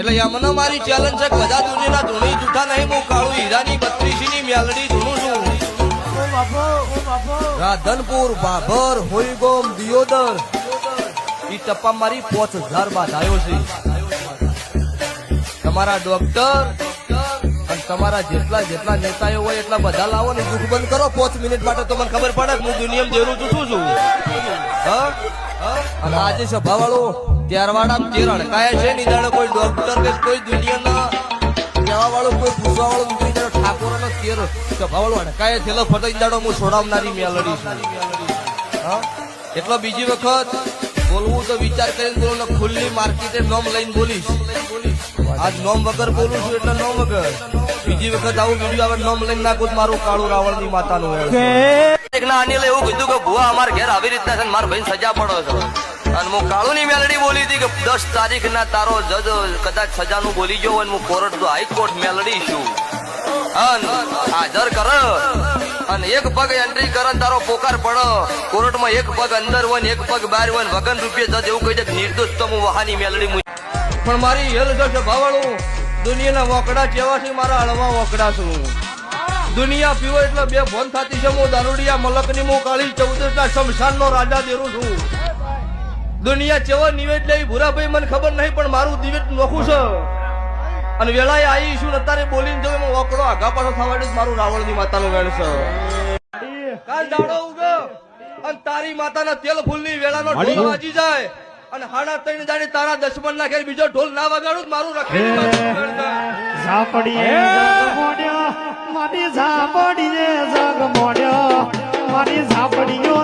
એટલે યમનો મારી ચેલેન્જ છે, કદા બધા દુનિયાના ધૂણી જૂઠા નહીં હું કાળું હીરાની બત્રીસી ની મેલડી ધૂણું છું. રાધનપુર બાભર હોઈગોમ, દિયોદર. ઈ ટપ્પા મારી પોચ હજાર બાદ આવ્યો છે. તમારા ડોક્ટર અને તમારા જેટલા જેટલા નેતાઓ હોય, એટલા બધા લાવો ને દુઃખ બંધ કરો. પોચ મિનિટ માટે તો મને ખબર પડે હું દુનિયામાં જરૂર છું છું. હા? અને આજે સભાવાળો ત્યારવાડા જે રણકાય છે ની કોઈ ડોક્ટર કે કોઈ દુનિયાના કહેવા વાળો કોઈ પૂછવા વાળો નીકળી જાય ઠાકોર અને તેર સભા વાળો અડકાય થયેલો ફરતો જાડો હું છોડાવનારી મેલડી છું. એટલો બીજી વખત બોલવું તો વિચાર કરીને બોલું, ને ખુલ્લી માર્કેટે નોમ લઈને બોલીશ. આજ નોમ વગર બોલું છું એટલે નોમ વગર. બીજી વખત આવું વીડિયો આવે, નોમ લઈને નાખું મારું કાળું રાવણની માતાનું વેણ છે. એક ના અનિલ એવું કીધું કે ભુવા અમારા ઘેર આવી રીતના છે મારા ભાઈ સજા પડો છો. અને હું કાળુ ની મેલડી બોલી હતી કે દસ તારીખ ના તારો જજ કદાચ સજાનું બોલી ગયો હોય હું કોર્ટ તો હાઈકોર્ટ મેલડી છું. હાજર કર. અને એક પગ એન્ટ્રી કરે તારો પોકાર પડો. કોર્ટમાં એક પગ અંદર હોય એક પગ બહાર હોય વગન રૂપિયા જજ એવું કહી દે નિર્દોષ તો હું વહાની મેલડી પણ મારી હેલ જશે ભાવાળું. દુનિયાના વોકડા જેવા છે મારા હળવા વોકડા છું. દુનિયા પીવો એટલે બે ફોન થતી છે. હું દારૂડિયા મલકની હું કાળી ચૌદશ ના શમશાન નો રાજા દેરું છું. દુનિયા ચેવો નિવેદ લે ભૂરાભાઈ મને ખબર નહીં પણ મારું દિવેટ નોખું છે. અને વેળાએ આવી છું અત્યારે બોલીને જવું હું ઓકડો આગા પાછો થવા મારું રાવણની માતાનું વેણ છે. કાલ દાડો ઉગો અને તારી માતાના તેલ ફૂલની વેળાનો ઢોલ વાજી જાય અને હાડા તઈને જાણે તારા દશમન ના ઘેર બીજો ઢોલ ના વગાડું મારું રખેલી મારી ઝાપડીએ જગ મોડ્યો મારી ઝાપડીઓ